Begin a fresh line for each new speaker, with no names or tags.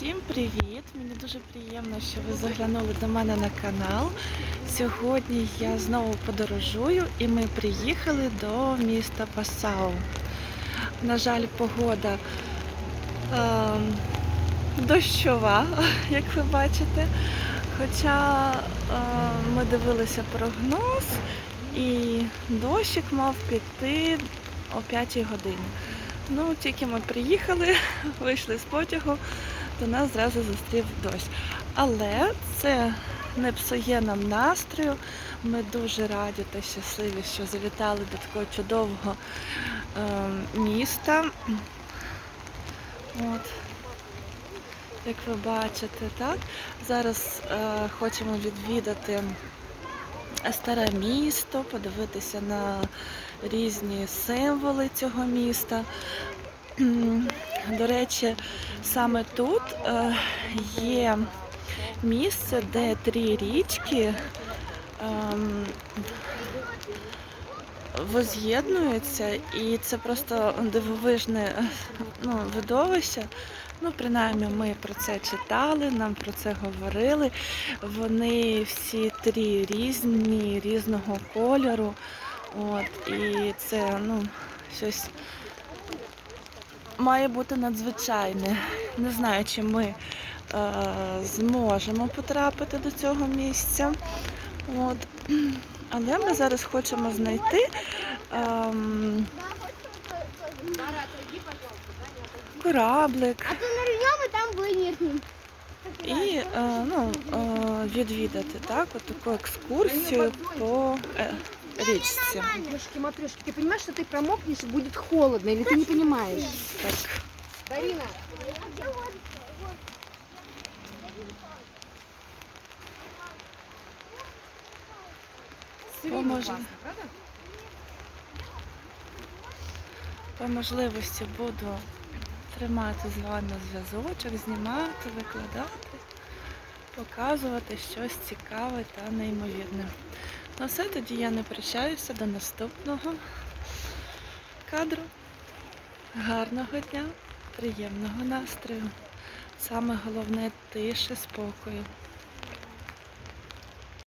Всім привіт! Мені дуже приємно, що ви заглянули до мене на канал. Сьогодні я знову подорожую і ми приїхали до міста Пасау. На жаль, погода ем, дощова, як ви бачите. Хоча ем, ми дивилися прогноз і дощик мав піти о 5 годині. Ну, тільки ми приїхали, вийшли з потягу, то нас зразу зустрів дощ. Але це не псує нам настрою. Ми дуже раді та щасливі, що завітали до такого чудового е, міста. От. Як ви бачите, так? Зараз е, хочемо відвідати старе місто, подивитися на різні символи цього міста. До речі, саме тут е, є місце, де три річки ем, воз'єднуються, і це просто дивовижне е, ну, видовище. Ну, принаймні, ми про це читали, нам про це говорили. Вони всі три різні, різного кольору. От, і це ну, щось має бути надзвичайне. Не знаю, чи ми е, зможемо потрапити до цього місця. От. Але ми зараз хочемо знайти ем, кораблик
А то нырнем и там вынырнем.
і е, ну, е, відвідати так, от таку екскурсію по е, річці.
Матрешки, матрешки, ты понимаешь, что ты промокнешь и будет холодно, или ты не понимаешь?
Так.
Дарина,
Поможе. По можливості буду тримати з вами зв'язочок, знімати, викладати, показувати щось цікаве та неймовірне. Ну все, тоді я не прощаюся до наступного кадру. Гарного дня, приємного настрою. Саме головне тиші, спокою.